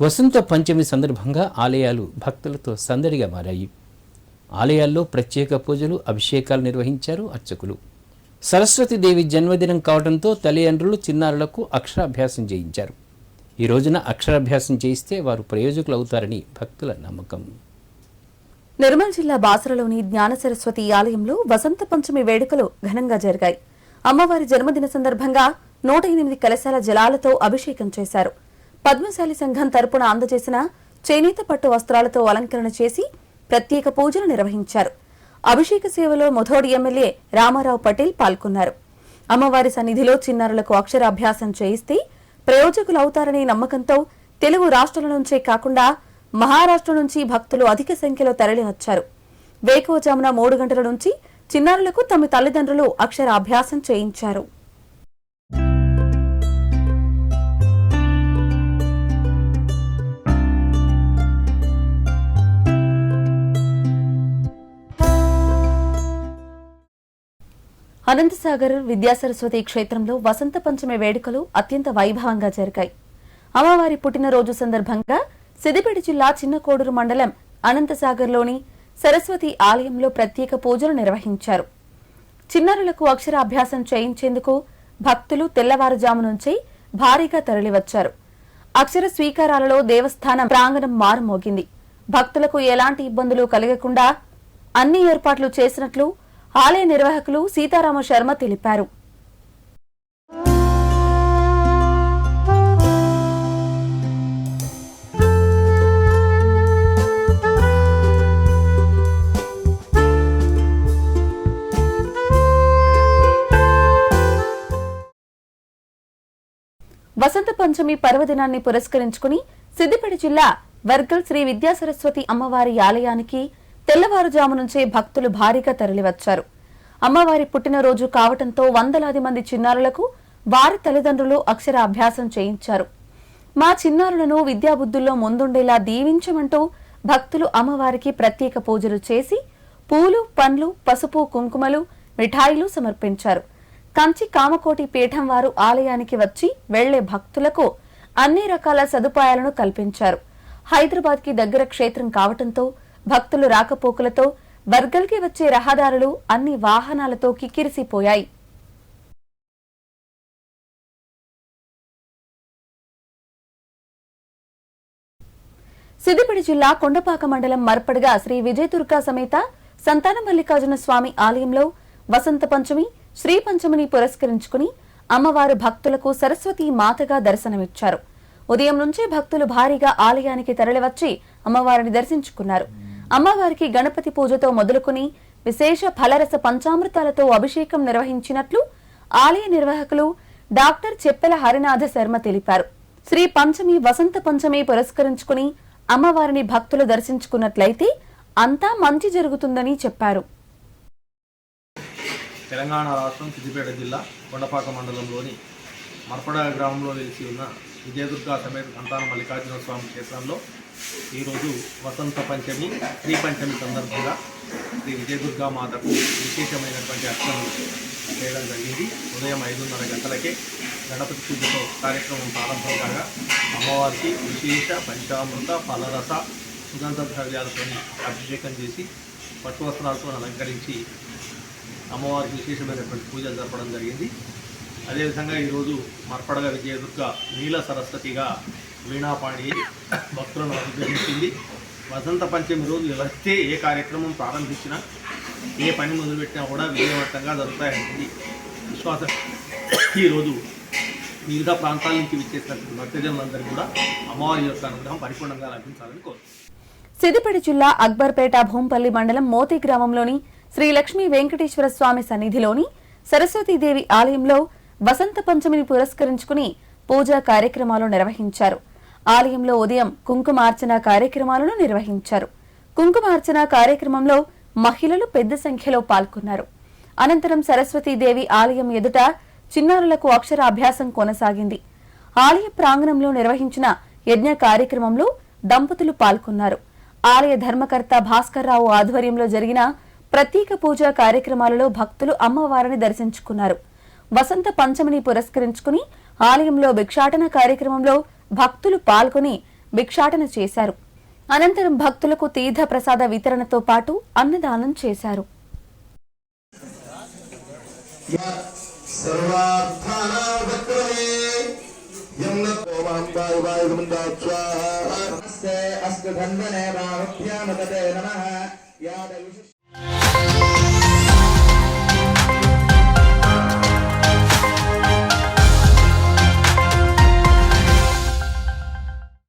వసంత పంచమి సందర్భంగా ఆలయాలు భక్తులతో సందడిగా మారాయి. ఆలయాల్లో ప్రత్యేక పూజలు అభిషేకాలు నిర్వహించారు అర్చకులు. సరస్వతీదేవి జన్మదినం కావడంతో తల్లిదండ్రులు చిన్నారులకు అక్షరాభ్యాసం చేయించారు. ఈ రోజున అక్షరాభ్యాసం చేయిస్తే వారు ప్రయోజకులు అవుతారని భక్తుల నమ్మకం. నిర్మల్ జిల్లా బాసరలోని జ్ఞాన సరస్వతి ఆలయంలో వసంత పంచమి వేడుకలు ఘనంగా జరిగాయి. అమ్మవారి జన్మదిన సందర్భంగా నూట ఎనిమిది కలశాల జలాలతో అభిషేకం చేశారు. పద్మశాలి సంఘం తరపున అందజేసిన చేనేత పట్టు వస్త్రాలతో అలంకరణ చేసి ప్రత్యేక పూజలు నిర్వహించారు. అభిషేక సేవలో ముధోడి ఎమ్మెల్యే రామారావు పటేల్ పాల్గొన్నారు. అమ్మవారి సన్నిధిలో చిన్నారులకు అక్షరాభ్యాసం చేయిస్తే ప్రయోజకులవుతారనే నమ్మకంతో తెలుగు రాష్ట్రాల నుంచే కాకుండా మహారాష్ట్ర నుంచి భక్తులు అధిక సంఖ్యలో తరలివచ్చారు. వేకువజామున మూడు గంటల నుంచి చిన్నారులకు తమ తల్లిదండ్రులు అక్షరాభ్యాసం చేయించారు. అనంతసాగర్ విద్యాసరస్వతి క్షేత్రంలో వసంత పంచమి వేడుకలు అత్యంత వైభవంగా జరిగాయి. అమ్మవారి పుట్టినరోజు సందర్భంగా సిద్దిపేట జిల్లా చిన్నకోడూరు మండలం అనంతసాగర్లోని సరస్వతి ఆలయంలో ప్రత్యేక పూజలు నిర్వహించారు. చిన్నారులకు అక్షరాభ్యాసం చేయించేందుకు భక్తులు తెల్లవారుజాము నుంచి భారీగా తరలివచ్చారు. అక్షర స్వీకారాలలో దేవస్థానం ప్రాంగణం మారుమోగింది. భక్తులకు ఎలాంటి ఇబ్బందులు కలగకుండా అన్ని ఏర్పాట్లు చేసినట్లు ఆలయ నిర్వాహకులు సీతారామ శర్మ తెలిపారు. వసంత పంచమి పర్వదినాన్ని పురస్కరించుకుని సిద్దిపేట జిల్లా వర్గల్ శ్రీ విద్యాసరస్వతి అమ్మవారి ఆలయానికి తెల్లవారుజాము నుంచే భక్తులు భారీగా తరలివచ్చారు. అమ్మవారి పుట్టినరోజు కావటంతో వందలాది మంది చిన్నారులకు వారి తల్లిదండ్రులు అక్షరాభ్యాసం చేయించారు. మా చిన్నారులను విద్యాబుద్ధుల్లో ముందుండేలా దీవించమంటూ భక్తులు అమ్మవారికి ప్రత్యేక పూజలు చేసి పూలు పండ్లు పసుపు కుంకుమలు మిఠాయిలు సమర్పించారు. కంచి కామకోటి పీఠం వారు ఆలయానికి వచ్చి వెళ్ళే భక్తులకు అన్ని రకాల సదుపాయాలను కల్పించారు. హైదరాబాద్కి దగ్గర క్షేత్రం కావటంతో భక్తులు రాకపోకలతో బర్గల్కి వచ్చే రహదారులు అన్ని వాహనాలతో కిక్కిరిసిపోయాయి. సిద్దిపేట జిల్లా కొండపాక మండలం మర్పడగా శ్రీ విజయదుర్గా సమేత సంతాన మల్లికార్జున స్వామి ఆలయంలో వసంత పంచమి శ్రీ పంచమిని పురస్కరించుకుని అమ్మవారు భక్తులకు సరస్వతి మాతగా దర్శనమిచ్చారు. ఉదయం నుంచే భక్తులు భారీగా ఆలయానికి తరలివచ్చి అమ్మవారిని దర్శించుకున్నారు. అమ్మవారికి గణపతి పూజతో మొదలుకుని విశేష ఫలరస పంచామృతాలతో అభిషేకం నిర్వహించినట్లు ఆలయ నిర్వాహకులు డాక్టర్ చెప్పెల హరినాథ శర్మ తెలిపారు. శ్రీ పంచమి వసంత పంచమి పురస్కరించుకుని అమ్మవారిని భక్తులు దర్శించుకున్నట్లయితే అంతా మంచి జరుగుతుందని చెప్పారు. తెలంగాణ రాష్ట్రం సిద్దిపేట జిల్లా కొండపాక మండలంలోని మర్పడ గ్రామంలో నిలిచి ఉన్న విజయదుర్గ సమేత సంతాన మల్లికార్జున స్వామి క్షేత్రంలో ఈరోజు వసంత పంచమి శ్రీ పంచమి సందర్భంగా శ్రీ విజయదుర్గా మాతకు విశేషమైనటువంటి అర్చనలు చేయడం జరిగింది. ఉదయం ఐదున్నర గంటలకే గణపతి పూజతో కార్యక్రమం ప్రారంభం కాగా అమ్మవారికి విశేష పంచామృత ఫలరస సుగంధ ద్రవ్యాలతో అభిషేకం చేసి పట్టు వస్త్రాలతో అలంకరించి అమ్మవారికి విశేషమైనటువంటి పూజలు జరపడం జరిగింది. అదేవిధంగా ఈరోజు మర్పడగ విజయదుర్గ నీల సరస్వతిగా వీణాపాణి భక్తులను అనుగ్రహించింది వసంత పంచమి రోజు వస్తే ఏ కార్యక్రమం ప్రారంభించినా ఏ పని మొదలుపెట్టినా కూడా విజయవంతంగా జరుగుతాయంటుంది. విశ్వాసం ఈరోజు వివిధ ప్రాంతాల నుంచి విచ్చేసినటువంటి భక్తజనులందరికీ కూడా అమ్మవారి యొక్క అనుగ్రహం పరిపూర్ణంగా లభించాలని కోరుతున్నాను సిద్దిపేట జిల్లా అక్బర్పేట భూంపల్లి మండలం మోతి గ్రామంలోని శ్రీ లక్ష్మీ వెంకటేశ్వర స్వామి సన్నిధిలోని సరస్వతీదేవి ఆలయంలో వసంత పంచమిని పురస్కరించుకుని పూజా కార్యక్రమాలు నిర్వహించారు. ఆలయంలో ఉదయం కుంకుమార్చన కార్యక్రమాలను నిర్వహించారు. కుంకుమార్చన కార్యక్రమంలో మహిళలు పెద్ద సంఖ్యలో పాల్గొన్నారు. అనంతరం సరస్వతీదేవి ఆలయం ఎదుట చిన్నారులకు అక్షరాభ్యాసం కొనసాగింది. ఆలయ ప్రాంగణంలో నిర్వహించిన యజ్ఞ కార్యక్రమంలో దంపతులు పాల్గొన్నారు. ఆలయ ధర్మకర్త భాస్కర్రావు ఆధ్వర్యంలో జరిగిన ప్రత్యేక పూజా కార్యక్రమాలలో భక్తులు అమ్మవారిని దర్శించుకున్నారు. వసంత పంచమిని పురస్కరించుకుని ఆలయంలో భిక్షాటన కార్యక్రమంలో భక్తులు పాల్గొని భిక్షాటన చేశారు. అనంతరం భక్తులకు తీర్థ ప్రసాద వితరణతో పాటు అన్నదానం చేశారు.